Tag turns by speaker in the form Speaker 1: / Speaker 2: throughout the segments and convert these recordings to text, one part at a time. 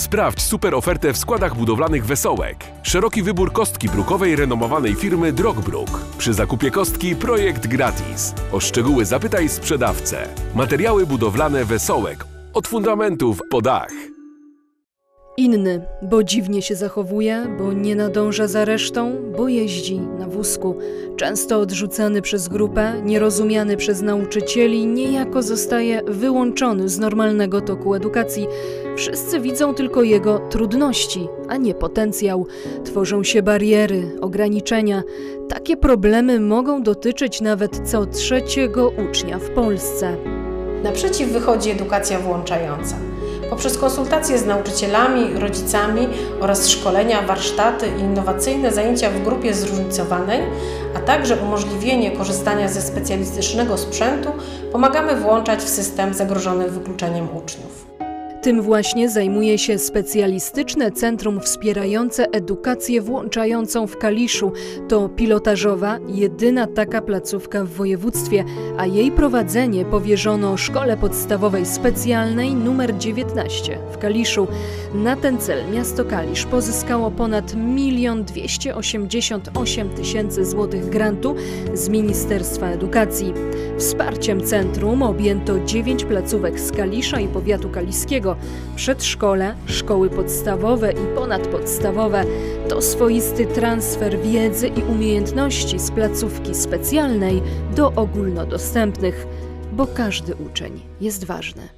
Speaker 1: Sprawdź super ofertę w składach budowlanych Wesołek. Szeroki wybór kostki brukowej renomowanej firmy Drogbruk. Przy zakupie kostki projekt gratis. O szczegóły zapytaj sprzedawcę. Materiały budowlane Wesołek. Od fundamentów po dach.
Speaker 2: Inny, bo dziwnie się zachowuje, bo nie nadąża za resztą, bo jeździ na wózku. Często odrzucany przez grupę, nierozumiany przez nauczycieli, niejako zostaje wyłączony z normalnego toku edukacji. Wszyscy widzą tylko jego trudności, a nie potencjał. Tworzą się bariery, ograniczenia. Takie problemy mogą dotyczyć nawet co trzeciego ucznia w Polsce.
Speaker 3: Naprzeciw wychodzi edukacja włączająca. Poprzez konsultacje z nauczycielami, rodzicami oraz szkolenia, warsztaty i innowacyjne zajęcia w grupie zróżnicowanej, a także umożliwienie korzystania ze specjalistycznego sprzętu, pomagamy włączać w system zagrożonych wykluczeniem uczniów.
Speaker 2: Tym właśnie zajmuje się specjalistyczne centrum wspierające edukację włączającą w Kaliszu. To pilotażowa, jedyna taka placówka w województwie, a jej prowadzenie powierzono Szkole Podstawowej Specjalnej nr 19 w Kaliszu. Na ten cel miasto Kalisz pozyskało ponad 1 288 tysięcy złotych grantu z Ministerstwa Edukacji. Wsparciem centrum objęto 9 placówek z Kalisza i powiatu kaliskiego. Przedszkole, szkoły podstawowe i ponadpodstawowe to swoisty transfer wiedzy i umiejętności z placówki specjalnej do ogólnodostępnych, bo każdy uczeń jest ważny.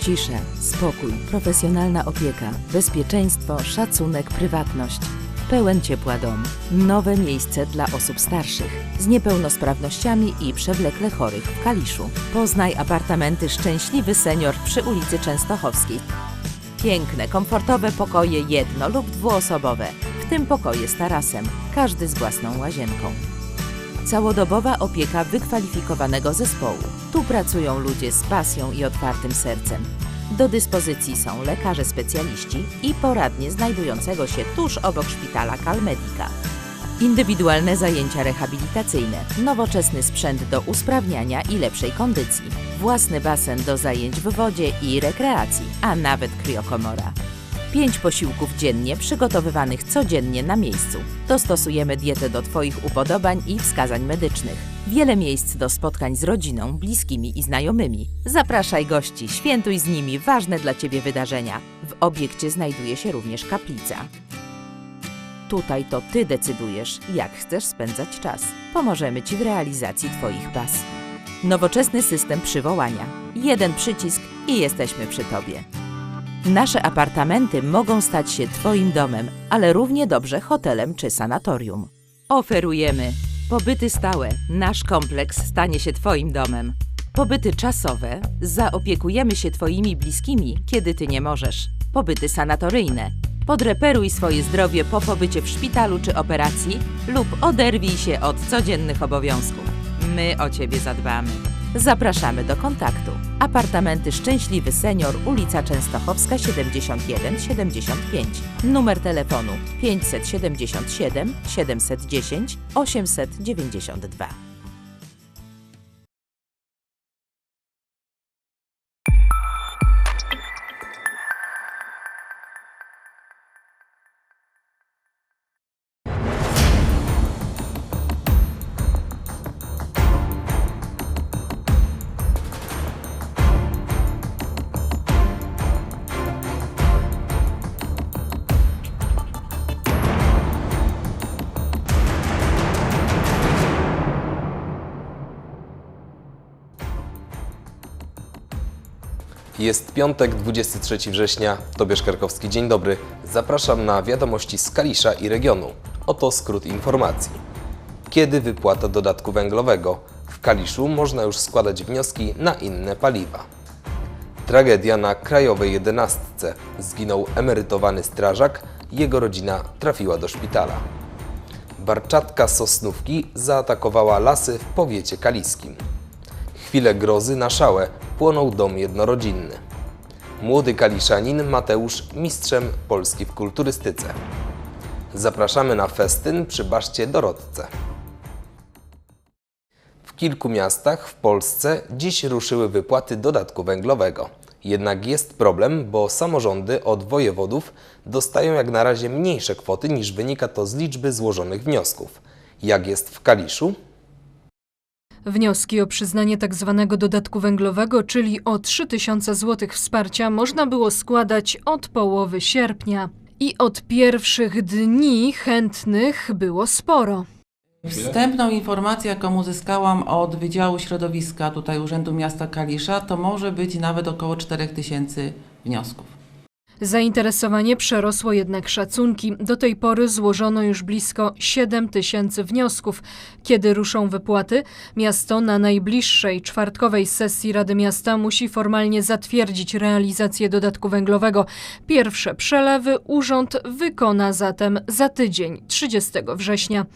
Speaker 4: Cisza, spokój, profesjonalna opieka, bezpieczeństwo, szacunek, prywatność. Pełen ciepła dom. Nowe miejsce dla osób starszych z niepełnosprawnościami i przewlekle chorych w Kaliszu. Poznaj apartamenty Szczęśliwy Senior przy ulicy Częstochowskiej. Piękne, komfortowe pokoje jedno lub dwuosobowe, w tym pokoje z tarasem, każdy z własną łazienką. Całodobowa opieka wykwalifikowanego zespołu. Tu pracują ludzie z pasją i otwartym sercem. Do dyspozycji są lekarze specjaliści i poradnie znajdującego się tuż obok szpitala Calmedica. Indywidualne zajęcia rehabilitacyjne, nowoczesny sprzęt do usprawniania i lepszej kondycji, własny basen do zajęć w wodzie i rekreacji, a nawet kriokomora. Pięć posiłków dziennie przygotowywanych codziennie na miejscu. Dostosujemy dietę do Twoich upodobań i wskazań medycznych. Wiele miejsc do spotkań z rodziną, bliskimi i znajomymi. Zapraszaj gości, świętuj z nimi ważne dla Ciebie wydarzenia. W obiekcie znajduje się również kaplica. Tutaj to Ty decydujesz, jak chcesz spędzać czas. Pomożemy Ci w realizacji Twoich pasji. Nowoczesny system przywołania. Jeden przycisk i jesteśmy przy Tobie. Nasze apartamenty mogą stać się Twoim domem, ale równie dobrze hotelem czy sanatorium. Oferujemy pobyty stałe. Nasz kompleks stanie się Twoim domem. Pobyty czasowe. Zaopiekujemy się Twoimi bliskimi, kiedy Ty nie możesz. Pobyty sanatoryjne. Podreperuj swoje zdrowie po pobycie w szpitalu czy operacji lub oderwij się od codziennych obowiązków. My o Ciebie zadbamy. Zapraszamy do kontaktu. Apartamenty Szczęśliwy Senior, ulica Częstochowska 71-75. Numer telefonu 577 710 892.
Speaker 5: Jest piątek, 23 września. Tobiasz Karkowski, dzień dobry. Zapraszam na wiadomości z Kalisza i regionu. Oto skrót informacji. Kiedy wypłata dodatku węglowego? W Kaliszu można już składać wnioski na inne paliwa. Tragedia na Krajowej Jedenastce. Zginął emerytowany strażak, jego rodzina trafiła do szpitala. Barczatka Sosnówki zaatakowała lasy w powiecie kaliskim. Chwilę grozy na szałę płonął dom jednorodzinny. Młody kaliszanin Mateusz mistrzem Polski w kulturystyce. Zapraszamy na festyn przy Baszcie Dorotce. W kilku miastach w Polsce dziś ruszyły wypłaty dodatku węglowego. Jednak jest problem, bo samorządy od wojewodów dostają jak na razie mniejsze kwoty niż wynika to z liczby złożonych wniosków. Jak jest w Kaliszu?
Speaker 2: Wnioski o przyznanie tzw. dodatku węglowego, czyli o 3000 zł wsparcia, można było składać od połowy sierpnia. I od pierwszych dni chętnych było sporo.
Speaker 6: Wstępną informację, jaką uzyskałam od Wydziału Środowiska tutaj Urzędu Miasta Kalisza, to może być nawet około 4000 wniosków.
Speaker 2: Zainteresowanie przerosło jednak szacunki. Do tej pory złożono już blisko 7 tysięcy wniosków. Kiedy ruszą wypłaty? Miasto na najbliższej czwartkowej sesji Rady Miasta musi formalnie zatwierdzić realizację dodatku węglowego. Pierwsze przelewy urząd wykona zatem za tydzień, 30 września.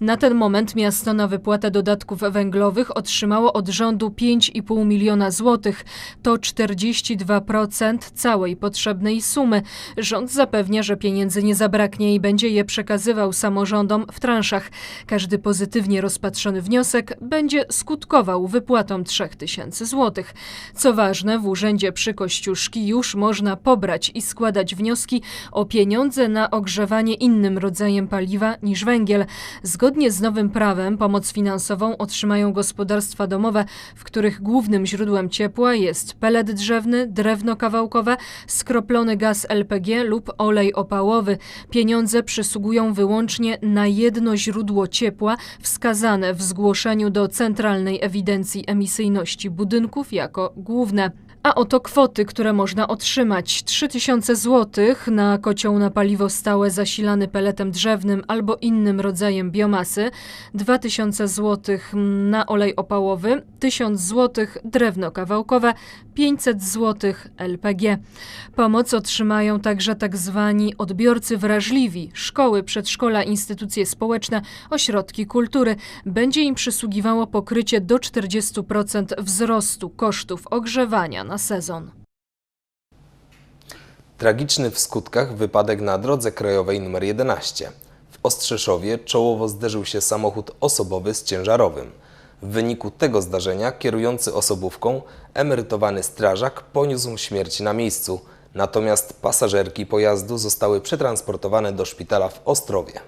Speaker 2: Na ten moment miasto na wypłatę dodatków węglowych otrzymało od rządu 5,5 miliona złotych. To 42% całej potrzebnej sumy. Rząd zapewnia, że pieniędzy nie zabraknie i będzie je przekazywał samorządom w transzach. Każdy pozytywnie rozpatrzony wniosek będzie skutkował wypłatą 3000 złotych. Co ważne, w urzędzie przy Kościuszki już można pobrać i składać wnioski o pieniądze na ogrzewanie innym rodzajem paliwa niż węgiel. Zgodnie z nowym prawem pomoc finansową otrzymają gospodarstwa domowe, w których głównym źródłem ciepła jest pelet drzewny, drewno kawałkowe, skroplony gaz LPG lub olej opałowy. Pieniądze przysługują wyłącznie na jedno źródło ciepła wskazane w zgłoszeniu do Centralnej Ewidencji Emisyjności Budynków jako główne. A oto kwoty, które można otrzymać. 3000 zł na kocioł na paliwo stałe zasilany peletem drzewnym albo innym rodzajem biomasy, 2000 zł na olej opałowy, 1000 zł drewno kawałkowe, 500 zł LPG. Pomoc otrzymają także tak zwani odbiorcy wrażliwi, szkoły, przedszkola, instytucje społeczne, ośrodki kultury. Będzie im przysługiwało pokrycie do 40% wzrostu kosztów ogrzewania na sezon.
Speaker 5: Tragiczny w skutkach wypadek na drodze krajowej nr 11. W Ostrzeszowie czołowo zderzył się samochód osobowy z ciężarowym. W wyniku tego zdarzenia kierujący osobówką, emerytowany strażak poniósł śmierć na miejscu, natomiast pasażerki pojazdu zostały przetransportowane do szpitala w Ostrowie.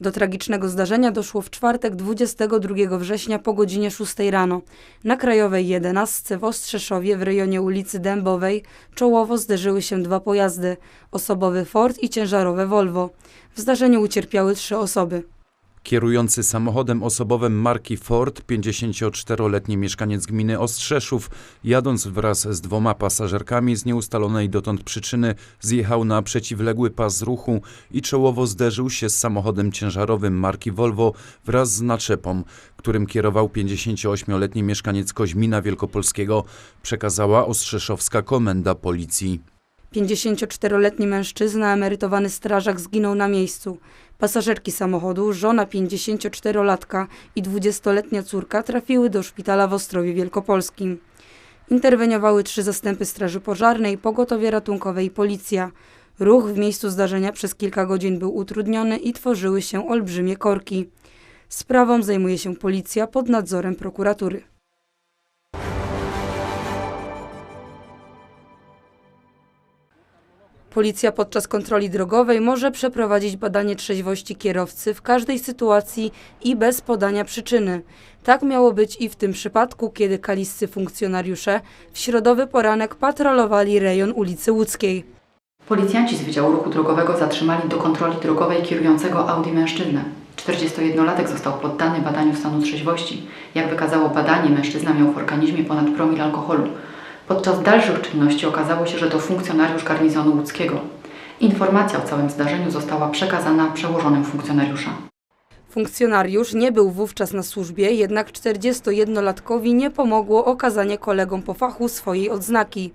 Speaker 7: Do tragicznego zdarzenia doszło w czwartek 22 września po godzinie 6 rano. Na Krajowej 11 w Ostrzeszowie w rejonie ulicy Dębowej czołowo zderzyły się dwa pojazdy, osobowy Ford i ciężarowe Volvo. W zdarzeniu ucierpiały trzy osoby.
Speaker 8: Kierujący samochodem osobowym marki Ford, 54-letni mieszkaniec gminy Ostrzeszów, jadąc wraz z dwoma pasażerkami z nieustalonej dotąd przyczyny, zjechał na przeciwległy pas ruchu i czołowo zderzył się z samochodem ciężarowym marki Volvo wraz z naczepą, którym kierował 58-letni mieszkaniec Koźmina Wielkopolskiego, przekazała Ostrzeszowska Komenda Policji.
Speaker 7: 54-letni mężczyzna, emerytowany strażak zginął na miejscu. Pasażerki samochodu, żona 54-latka i 20-letnia córka trafiły do szpitala w Ostrowie Wielkopolskim. Interweniowały trzy zastępy straży pożarnej, pogotowie ratunkowe i policja. Ruch w miejscu zdarzenia przez kilka godzin był utrudniony i tworzyły się olbrzymie korki. Sprawą zajmuje się policja pod nadzorem prokuratury. Policja podczas kontroli drogowej może przeprowadzić badanie trzeźwości kierowcy w każdej sytuacji i bez podania przyczyny. Tak miało być i w tym przypadku, kiedy kaliscy funkcjonariusze w środowy poranek patrolowali rejon ulicy Łódzkiej.
Speaker 9: Policjanci z Wydziału Ruchu Drogowego zatrzymali do kontroli drogowej kierującego Audi mężczyznę. 41-latek został poddany badaniu stanu trzeźwości. Jak wykazało badanie, mężczyzna miał w organizmie ponad promil alkoholu. Podczas dalszych czynności okazało się, że to funkcjonariusz garnizonu łódzkiego. Informacja o całym zdarzeniu została przekazana przełożonym funkcjonariusza.
Speaker 7: Funkcjonariusz nie był wówczas na służbie, jednak 41-latkowi nie pomogło okazanie kolegom po fachu swojej odznaki.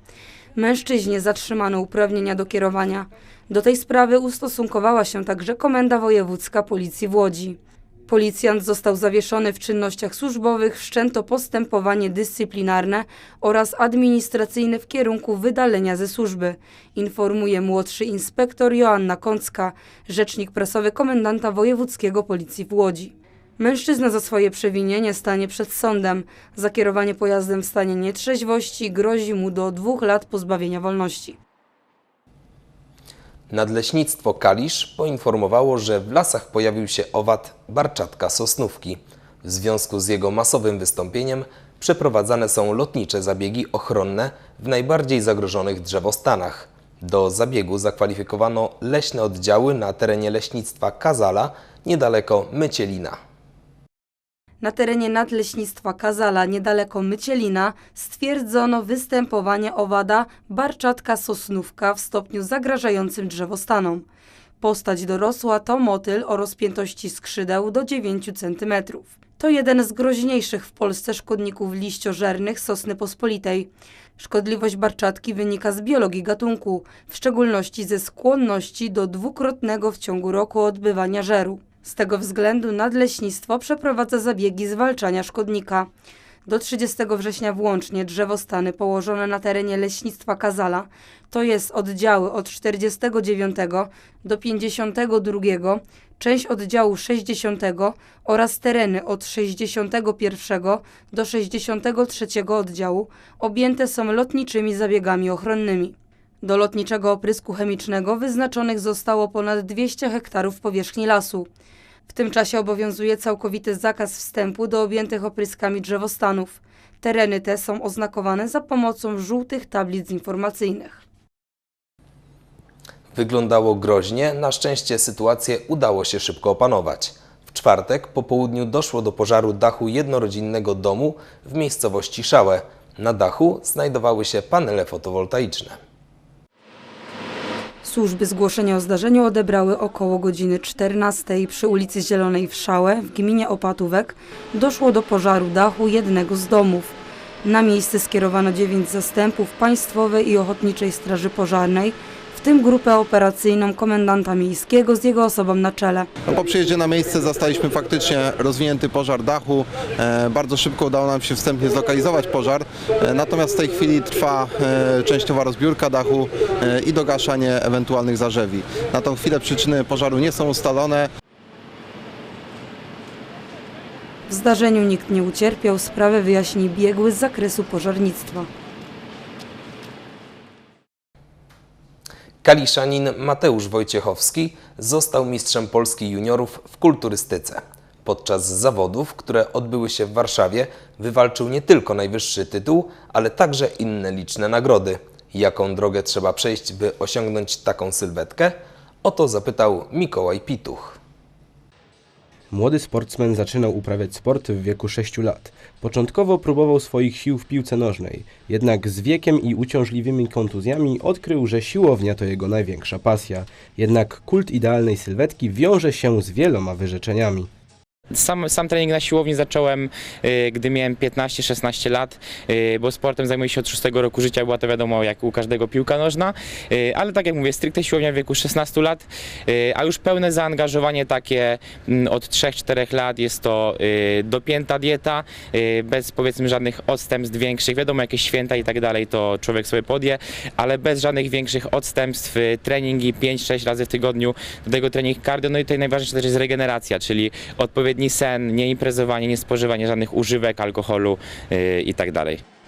Speaker 7: Mężczyźnie zatrzymano uprawnienia do kierowania. Do tej sprawy ustosunkowała się także Komenda Wojewódzka Policji w Łodzi. Policjant został zawieszony w czynnościach służbowych, wszczęto postępowanie dyscyplinarne oraz administracyjne w kierunku wydalenia ze służby, informuje młodszy inspektor Joanna Kącka, rzecznik prasowy komendanta wojewódzkiego policji w Łodzi. Mężczyzna za swoje przewinienie stanie przed sądem. Za kierowanie pojazdem w stanie nietrzeźwości grozi mu do dwóch lat pozbawienia wolności.
Speaker 5: Nadleśnictwo Kalisz poinformowało, że w lasach pojawił się owad barczatka sosnówki. W związku z jego masowym wystąpieniem przeprowadzane są lotnicze zabiegi ochronne w najbardziej zagrożonych drzewostanach. Do zabiegu zakwalifikowano leśne oddziały na terenie leśnictwa Kazala, niedaleko Mycielina.
Speaker 7: Na terenie nadleśnictwa Kazala, niedaleko Mycielina, stwierdzono występowanie owada barczatka sosnówka w stopniu zagrażającym drzewostanom. Postać dorosła to motyl o rozpiętości skrzydeł do 9 cm. To jeden z groźniejszych w Polsce szkodników liściożernych sosny pospolitej. Szkodliwość barczatki wynika z biologii gatunku, w szczególności ze skłonności do dwukrotnego w ciągu roku odbywania żeru. Z tego względu nadleśnictwo przeprowadza zabiegi zwalczania szkodnika. Do 30 września włącznie drzewostany położone na terenie leśnictwa Kazala, to jest oddziały od 49 do 52, część oddziału 60 oraz tereny od 61 do 63 oddziału objęte są lotniczymi zabiegami ochronnymi. Do lotniczego oprysku chemicznego wyznaczonych zostało ponad 200 hektarów powierzchni lasu. W tym czasie obowiązuje całkowity zakaz wstępu do objętych opryskami drzewostanów. Tereny te są oznakowane za pomocą żółtych tablic informacyjnych.
Speaker 5: Wyglądało groźnie, na szczęście sytuację udało się szybko opanować. W czwartek po południu doszło do pożaru dachu jednorodzinnego domu w miejscowości Szałę. Na dachu znajdowały się panele fotowoltaiczne.
Speaker 7: Służby zgłoszenia o zdarzeniu odebrały około godziny 14 przy ulicy Zielonej w Szałę w gminie Opatówek. Doszło do pożaru dachu jednego z domów. Na miejsce skierowano 9 zastępów Państwowej i Ochotniczej Straży Pożarnej, tym grupę operacyjną komendanta miejskiego z jego osobą na czele.
Speaker 10: No, po przyjeździe na miejsce zastaliśmy faktycznie rozwinięty pożar dachu. E, bardzo szybko udało nam się wstępnie zlokalizować pożar, e, natomiast w tej chwili trwa e, częściowa rozbiórka dachu i dogaszanie ewentualnych zarzewi. Na tą chwilę przyczyny pożaru nie są ustalone.
Speaker 7: W zdarzeniu nikt nie ucierpiał, sprawę wyjaśni biegły z zakresu pożarnictwa.
Speaker 5: Kaliszanin Mateusz Wojciechowski został mistrzem Polski juniorów w kulturystyce. Podczas zawodów, które odbyły się w Warszawie, wywalczył nie tylko najwyższy tytuł, ale także inne liczne nagrody. Jaką drogę trzeba przejść, by osiągnąć taką sylwetkę? O to zapytał Mikołaj Pituch.
Speaker 11: Młody sportsmen zaczynał uprawiać sport w wieku 6 lat. Początkowo próbował swoich sił w piłce nożnej, jednak z wiekiem i uciążliwymi kontuzjami odkrył, że siłownia to jego największa pasja. Jednak kult idealnej sylwetki wiąże się z wieloma wyrzeczeniami.
Speaker 12: Sam, sam trening na siłowni zacząłem, y, gdy miałem 15-16 lat, y, bo sportem zajmuję się od 6 roku życia, była to wiadomo jak u każdego piłka nożna, y, ale tak jak mówię, stricte siłownia w wieku 16 lat, a już pełne zaangażowanie takie mm, od 3-4 lat jest to dopięta dieta, bez powiedzmy żadnych odstępstw większych, wiadomo jakieś święta i tak dalej, to człowiek sobie podje, ale bez żadnych większych odstępstw, treningi 5-6 razy w tygodniu, do tego trening cardio, no i tutaj najważniejsze też jest regeneracja, czyli odpowiedni sen, nie imprezowanie, nie spożywanie żadnych używek, alkoholu yy, i tak.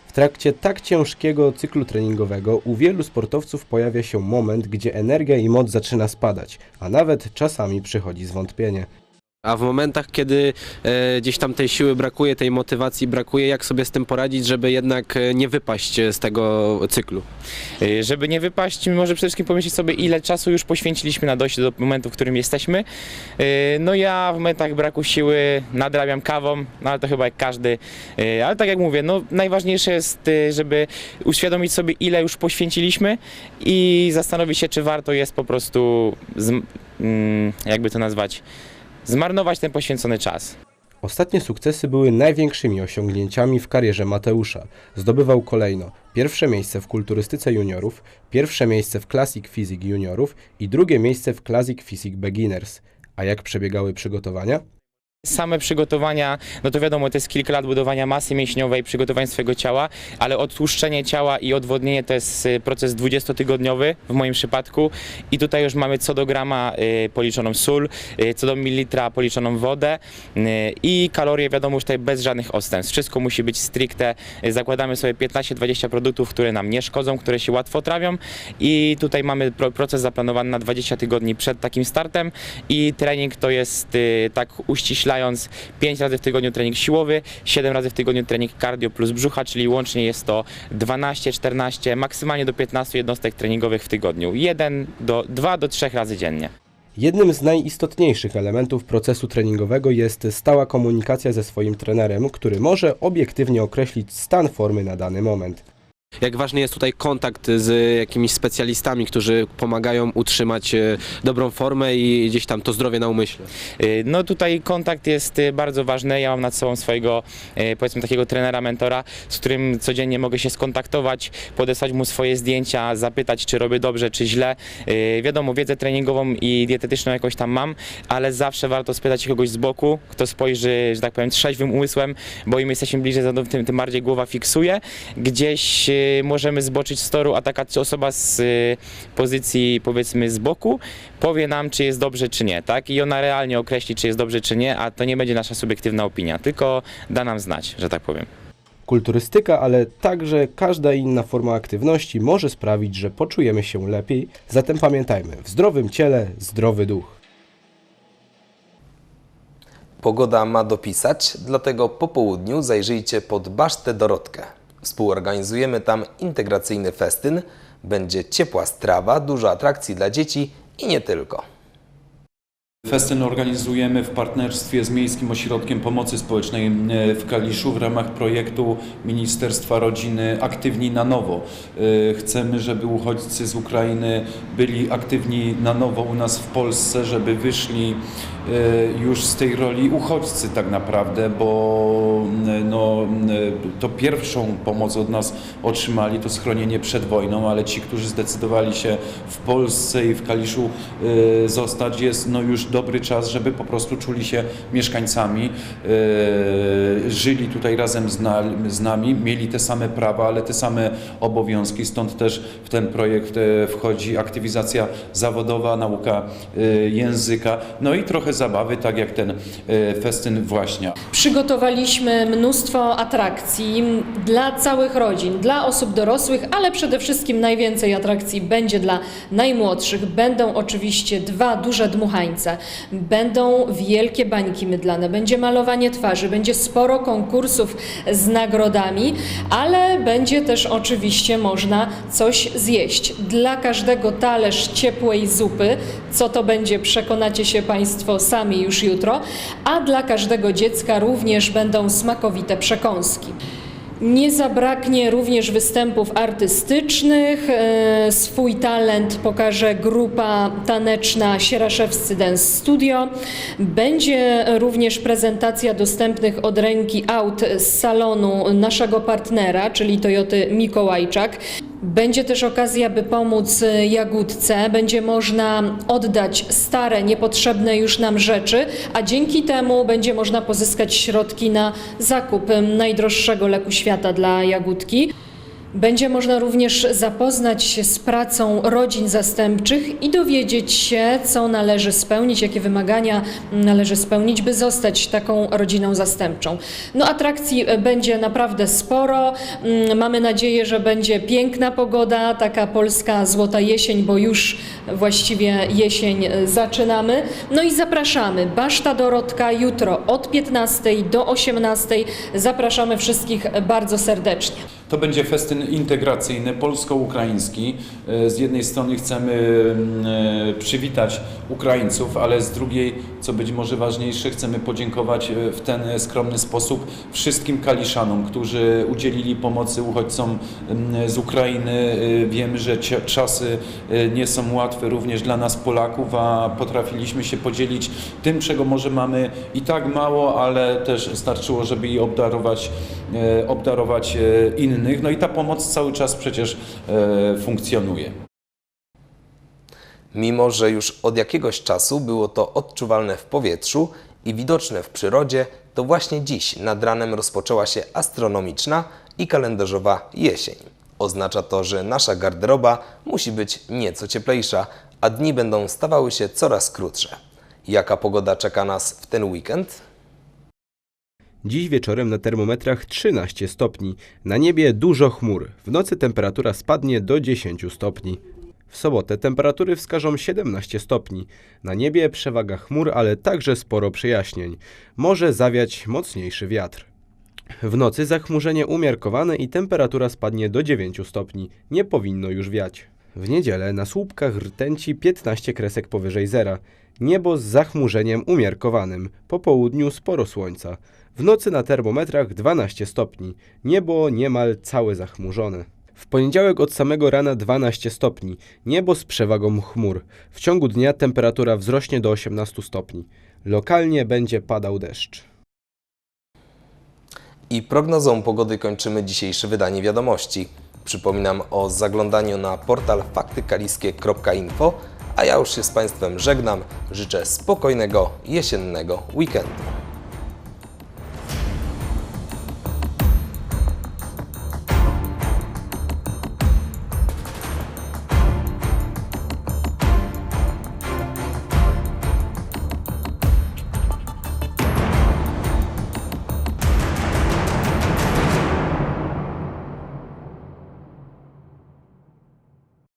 Speaker 11: W trakcie tak ciężkiego cyklu treningowego u wielu sportowców pojawia się moment, gdzie energia i moc zaczyna spadać, a nawet czasami przychodzi zwątpienie.
Speaker 13: A w momentach, kiedy e, gdzieś tam tej siły brakuje, tej motywacji brakuje, jak sobie z tym poradzić, żeby jednak e, nie wypaść z tego cyklu?
Speaker 12: Yy, żeby nie wypaść, może przede wszystkim pomyśleć sobie, ile czasu już poświęciliśmy na dojście do momentu, w którym jesteśmy. Yy, no ja w momentach braku siły nadrabiam kawą, no ale to chyba jak każdy. Yy, ale tak jak mówię, no najważniejsze jest, żeby uświadomić sobie, ile już poświęciliśmy i zastanowić się, czy warto jest po prostu, zm- mm, jakby to nazwać, zmarnować ten poświęcony czas.
Speaker 11: Ostatnie sukcesy były największymi osiągnięciami w karierze Mateusza. Zdobywał kolejno pierwsze miejsce w kulturystyce juniorów, pierwsze miejsce w Classic Physique juniorów i drugie miejsce w Classic Physique Beginners. A jak przebiegały przygotowania?
Speaker 12: Same przygotowania, no to wiadomo, to jest kilka lat budowania masy mięśniowej, przygotowania swojego ciała, ale odtłuszczenie ciała i odwodnienie to jest y, proces 20-tygodniowy w moim przypadku. I tutaj już mamy co do grama y, policzoną sól, y, co do mililitra policzoną wodę i kalorie wiadomo już tutaj bez żadnych odstępstw. Wszystko musi być stricte, zakładamy sobie 15-20 produktów, które nam nie szkodzą, które się łatwo trawią. I tutaj mamy pro, proces zaplanowany na 20 tygodni przed takim startem. I trening to jest tak uściślając 5 razy w tygodniu trening siłowy, 7 razy w tygodniu trening cardio plus brzucha, czyli łącznie jest to 12, 14, maksymalnie do 15 jednostek treningowych w tygodniu. 1 do 2 do 3 razy dziennie.
Speaker 11: Jednym z najistotniejszych elementów procesu treningowego jest stała komunikacja ze swoim trenerem, który może obiektywnie określić stan formy na dany moment.
Speaker 13: Jak ważny jest tutaj kontakt z jakimiś specjalistami, którzy pomagają utrzymać e, dobrą formę i gdzieś tam to zdrowie na umyśle.
Speaker 12: Y, No tutaj kontakt jest y, bardzo ważny. Ja mam nad sobą swojego, powiedzmy takiego trenera, mentora, z którym codziennie mogę się skontaktować, podesłać mu swoje zdjęcia, zapytać, czy robię dobrze, czy źle. Wiadomo, wiedzę treningową i dietetyczną jakoś tam mam, ale zawsze warto spytać kogoś z boku, kto spojrzy, że tak powiem, trzeźwym umysłem, bo im jesteśmy bliżej, tym, bardziej głowa fiksuje. Gdzieś możemy zboczyć z toru, a taka osoba z y, pozycji, powiedzmy, z boku powie nam, czy jest dobrze, czy nie, tak? I ona realnie określi, czy jest dobrze, czy nie, a to nie będzie nasza subiektywna opinia, tylko da nam znać, że tak powiem.
Speaker 11: Kulturystyka, ale także każda inna forma aktywności może sprawić, że poczujemy się lepiej, zatem pamiętajmy, w zdrowym ciele zdrowy duch.
Speaker 5: Pogoda ma dopisać, dlatego po południu zajrzyjcie pod Basztę Dorotkę. Współorganizujemy tam integracyjny festyn. Będzie ciepła strawa, dużo atrakcji dla dzieci i nie tylko.
Speaker 8: Festyn organizujemy w partnerstwie z Miejskim Ośrodkiem Pomocy Społecznej e, w Kaliszu w ramach projektu Ministerstwa Rodziny Aktywni na Nowo. E, Chcemy, żeby uchodźcy z Ukrainy byli aktywni na nowo u nas w Polsce, żeby wyszli e, już z tej roli uchodźcy tak naprawdę, bo no, to pierwszą pomoc od nas otrzymali, to schronienie przed wojną, ale ci, którzy zdecydowali się w Polsce i w Kaliszu zostać, jest no już dobry czas, żeby po prostu czuli się mieszkańcami, e, żyli tutaj razem z, na, z nami, mieli te same prawa, ale te same obowiązki, stąd też w ten projekt e, wchodzi aktywizacja zawodowa, nauka e, języka, no i trochę zabawy, tak jak ten festyn właśnie.
Speaker 2: Przygotowaliśmy mnóstwo atrakcji dla całych rodzin, dla osób dorosłych, ale przede wszystkim najwięcej atrakcji będzie dla najmłodszych. Będą oczywiście dwa duże dmuchańce, będą wielkie bańki mydlane, będzie malowanie twarzy, będzie sporo konkursów z nagrodami, ale będzie też oczywiście można coś zjeść. Dla każdego talerz ciepłej zupy, co to będzie, przekonacie się Państwo sami już jutro, a dla każdego dziecka również będą smakowite przekąski. Nie zabraknie również występów artystycznych. E, Swój talent pokaże grupa taneczna Sieraszewscy Dance Studio. Będzie również prezentacja dostępnych od ręki aut z salonu naszego partnera, czyli Toyoty Mikołajczak. Będzie też okazja, by pomóc y, Jagódce. Będzie można oddać stare, niepotrzebne już nam rzeczy, a dzięki temu będzie można pozyskać środki na zakup y, najdroższego leku świata dla Jagódki. Będzie można również zapoznać się z pracą rodzin zastępczych i dowiedzieć się, co należy spełnić, jakie wymagania należy spełnić, by zostać taką rodziną zastępczą. No atrakcji e, będzie naprawdę sporo. Mm, Mamy nadzieję, że będzie piękna pogoda, taka polska złota jesień, bo już właściwie jesień e, zaczynamy. No i zapraszamy. Baszta Dorotka jutro od 15 do 18. Zapraszamy wszystkich bardzo serdecznie.
Speaker 8: To będzie festyn integracyjny, polsko-ukraiński. E, Z jednej strony chcemy mm, e, przywitać Ukraińców, ale z drugiej, co być może ważniejsze, chcemy podziękować e, w ten skromny sposób wszystkim Kaliszanom, którzy udzielili pomocy uchodźcom z Ukrainy. E, Wiemy, że czasy e, nie są łatwe również dla nas Polaków, a potrafiliśmy się podzielić tym, czego może mamy i tak mało, ale też starczyło, żeby je obdarować, obdarować innych. No i ta pomoc cały czas przecież funkcjonuje.
Speaker 5: Mimo, że już od jakiegoś czasu było to odczuwalne w powietrzu, i widoczne w przyrodzie, to właśnie dziś nad ranem rozpoczęła się astronomiczna i kalendarzowa jesień. Oznacza to, że nasza garderoba musi być nieco cieplejsza, a dni będą stawały się coraz krótsze. Jaka pogoda czeka nas w ten weekend?
Speaker 11: Dziś wieczorem na termometrach 13 stopni. Na niebie dużo chmur. W nocy temperatura spadnie do 10 stopni. W sobotę temperatury wskażą 17 stopni. Na niebie przewaga chmur, ale także sporo przejaśnień. Może zawiać mocniejszy wiatr. W nocy zachmurzenie umiarkowane i temperatura spadnie do 9 stopni. Nie powinno już wiać. W niedzielę na słupkach rtęci 15 kresek powyżej zera. Niebo z zachmurzeniem umiarkowanym. Po południu sporo słońca. W nocy na termometrach 12 stopni. Niebo niemal całe zachmurzone. W poniedziałek od samego rana 12 stopni. Niebo z przewagą chmur. W ciągu dnia temperatura wzrośnie do 18 stopni. Lokalnie będzie padał deszcz.
Speaker 5: I prognozą pogody kończymy dzisiejsze wydanie wiadomości. Przypominam o zaglądaniu na portal faktykaliskie.info, a ja już się z Państwem żegnam. Życzę spokojnego jesiennego weekendu.